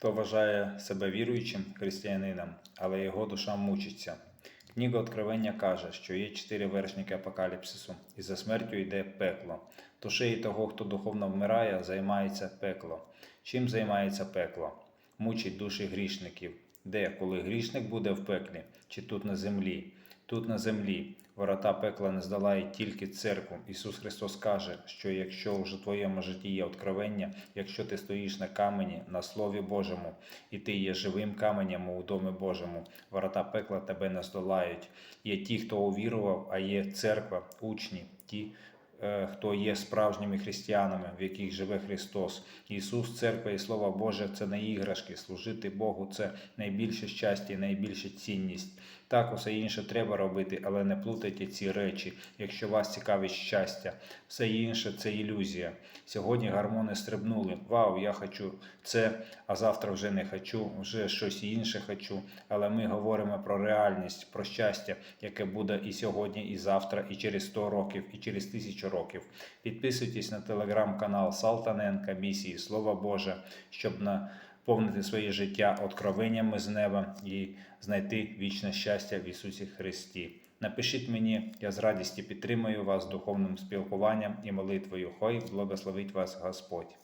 хто вважає себе віруючим християнином, але його душа мучиться. Книга Откровення каже, що є чотири вершники апокаліпсису, і за смертю йде пекло. Душею того, хто духовно вмирає, займається пекло. Чим займається пекло? Мучить душі грішників. Де, коли грішник буде в пеклі, чи тут на землі? Тут на землі. Ворота пекла не здолають тільки церкву. Ісус Христос каже, що якщо в твоєму житті є откровення, якщо ти стоїш на камені, на Слові Божому, і ти є живим каменем у домі Божому, ворота пекла тебе не здолають. Є ті, хто увірував, а є церква, учні, ті, хто є справжніми християнами, в яких живе Христос. Ісус, церква і Слово Боже це не іграшки. Служити Богу це найбільше щастя і найбільша цінність. Так, усе інше треба робити, але не плутайте ці речі, якщо вас цікавить щастя. Все інше це ілюзія. Сьогодні гормони стрибнули. Вау, я хочу це, а завтра вже не хочу, вже щось інше хочу. Але ми говоримо про реальність, про щастя, яке буде і сьогодні, і завтра, і через 100 років, і через тисячу років. Підписуйтесь на телеграм-канал Салтаненка Місії Слова Боже, щоб наповнити своє життя откровеннями з неба і знайти вічне щастя в Ісусі Христі. Напишіть мені, я з радістю підтримую вас духовним спілкуванням і молитвою. Хай благословить вас Господь.